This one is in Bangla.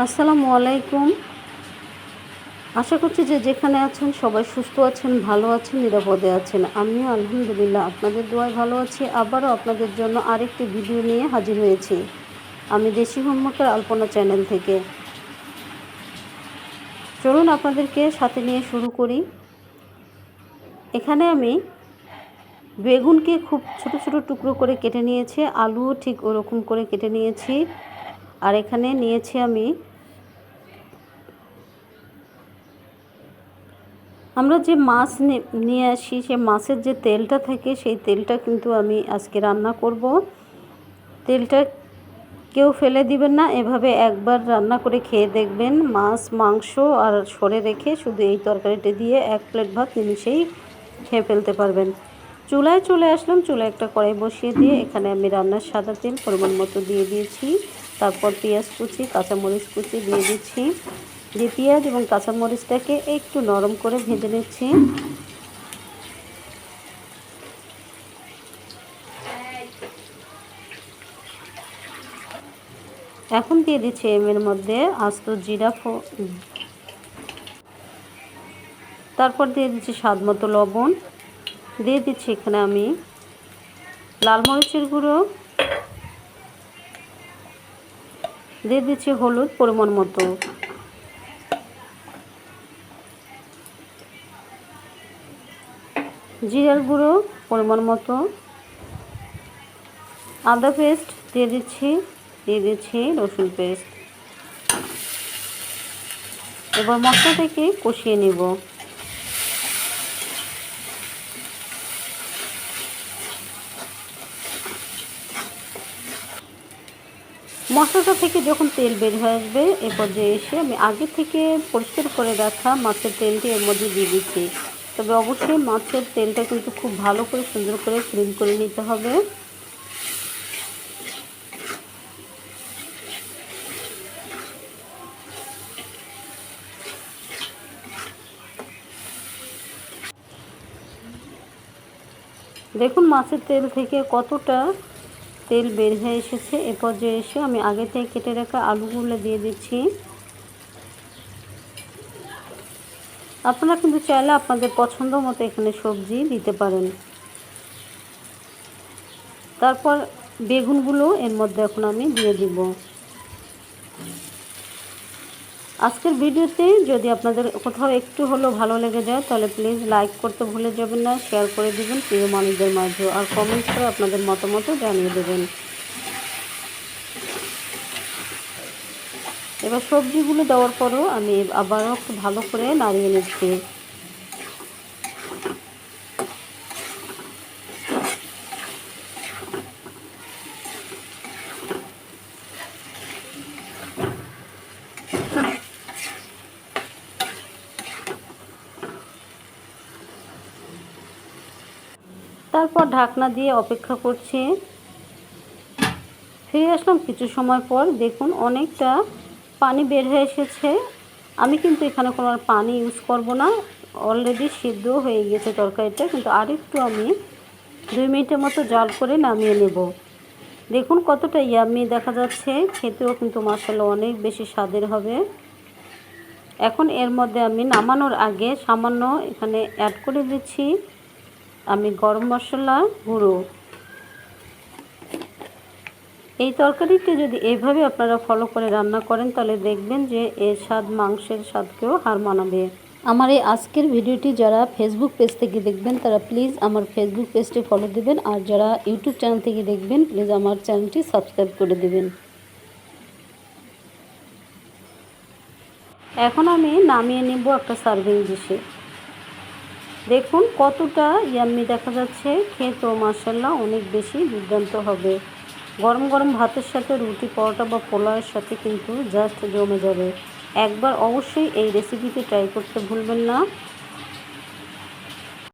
আসসালামু আলাইকুম। আশা করছি যে যেখানে আছেন সবাই সুস্থ আছেন, ভালো আছেন, নিরাপদে আছেন। আমিও আলহামদুলিল্লাহ আপনাদের দোয়ায় ভালো আছি। আবারও আপনাদের জন্য আরেকটি ভিডিও নিয়ে হাজির হয়েছি। আমি দেশি হোমওয়ার্কের আলপনা চ্যানেল থেকে। চলুন আপনাদেরকে সাথে নিয়ে শুরু করি। এখানে আমি বেগুনকে খুব ছোট ছোট টুকরো করে কেটে নিয়েছি। আলুও ঠিক ওরকম করে কেটে নিয়েছি। আর এখানে নিয়েছি আমি, আমরা যে মাছ নিয়ে আসি, সে মাছের যে তেলটা থাকে, সেই তেলটা কিন্তু আমি আজকে রান্না করব। তেলটা কেউ ফেলে দিবেন না, এভাবে একবার রান্না করে খেয়ে দেখবেন। মাছ, মাংস আর সরে রেখে শুধু এই তরকারিটা দিয়ে এক প্লেট ভাত নিমিশেই খেয়ে ফেলতে পারবেন। চুলায় চলে আসলাম, চুলায় একটা কড়াই বসিয়ে দিয়ে এখানে আমি রান্নার সাদা তেল পরিমাণ মতো দিয়ে দিয়েছি। তারপর পেঁয়াজ কুচি, কাঁচামরিচ কুচি দিয়ে দিচ্ছি। দিয়ে পেঁয়াজ এবং কাঁচামরিচটাকে একটু নরম করে ভেজে নিচ্ছি। এখন দিয়ে দিচ্ছি এর মধ্যে আস্ত জিরা তারপর দিয়ে দিচ্ছি স্বাদ মতো লবণ। দিয়ে দিচ্ছি এখানে আমি লাল মরিচের গুঁড়ো। দিয়ে দিচ্ছি হলুদ পরিমাণ মতো। জিরার গুঁড়ো পরিমাণ মতো। আদা পেস্ট দিয়ে দিচ্ছি দিয়ে দিচ্ছি রসুন পেস্ট। এবার মশলাটাকে কষিয়ে নেব। মশলাটা থেকে যখন তেল বের হয়ে আসবে, এ পর্যায়ে এসে আমি আগে থেকে পরিষ্কার করে রাখা মাছের তেলটি এর মধ্যে দিয়ে দিচ্ছি। তবে অবশ্যই মাছের তেলটা কিন্তু খুব ভালো করে সুন্দর করে ক্লিন করে নিতে হবে। দেখুন মাছের তেল থেকে কতটা তেল বের হয়ে এসেছে। এ পর্যায়ে এসে আমি আগে থেকে কেটে রাখা আলুগুলো দিয়ে দিচ্ছি। আপনারা কিন্তু চাইলে আপনাদের পছন্দ মতো এখানে সবজি দিতে পারেন। তারপর বেগুনগুলো এর মধ্যে এখন আমি দিয়ে দিব। আজকের ভিডিওতে যদি আপনাদের কোথাও একটু হলেও ভালো লেগে যায়, তাহলে প্লিজ লাইক করতে ভুলে যাবেন না শেয়ার করে দেবেন, প্রিয় মানুষদের মাঝে আর কমেন্ট করে আপনাদের মতামতও জানিয়ে দেবেন। এবার সবজিগুলো দেওয়ার পরও আমি আবারও একটু ভালো করে নাড়িয়ে নিচ্ছি। তারপর ঢাকনা দিয়ে অপেক্ষা করছি। ফিরে আসলাম কিছু সময় পর। দেখুন, অনেকটা পানি বের হয়ে এসেছে। আমি কিন্তু এখানে কোনো পানি ইউজ করব না। অলরেডি সিদ্ধ হয়ে গেছে তরকারিটা, কিন্তু আরেকটু আমি দুই মিনিটের মতো জাল করে নামিয়ে নেব। দেখুন কতটা ইয়ামি দেখা যাচ্ছে। খেতেও কিন্তু মশলা অনেক বেশি স্বাদের হবে। এখন এর মধ্যে আমি নামানোর আগে সামান্য এখানে অ্যাড করে দিচ্ছি। আমি গরম মশলা, গুঁড়ো। এই তরকারিটি যদি এইভাবে আপনারা ফলো করে রান্না করেন, তাহলে দেখবেন যে এর স্বাদ, মাংসের স্বাদকেও হার মানাবে। আমার এই আজকের ভিডিওটি যারা ফেসবুক পেজ থেকে দেখবেন, তারা প্লিজ আমার ফেসবুক পেজটি ফলো দেবেন। আর যারা ইউটিউব চ্যানেল থেকে দেখবেন প্লিজ আমার চ্যানেলটি সাবস্ক্রাইব করে দেবেন। এখন আমি নামিয়ে নেব একটা সার্ভিং ডিশে দেখুন কতটা ইয়াম্মি দেখা যাচ্ছে। খেয়ে মাসাল্লাহ অনেক বেশি দুর্দান্ত হবে। গরম গরম ভাতের সাথে রুটি, পরোটা বা পোলাওয়ের সাথে কিন্তু জাস্ট জমে যাবে। একবার অবশ্যই এই রেসিপিটি ট্রাই করতে ভুলবেন না।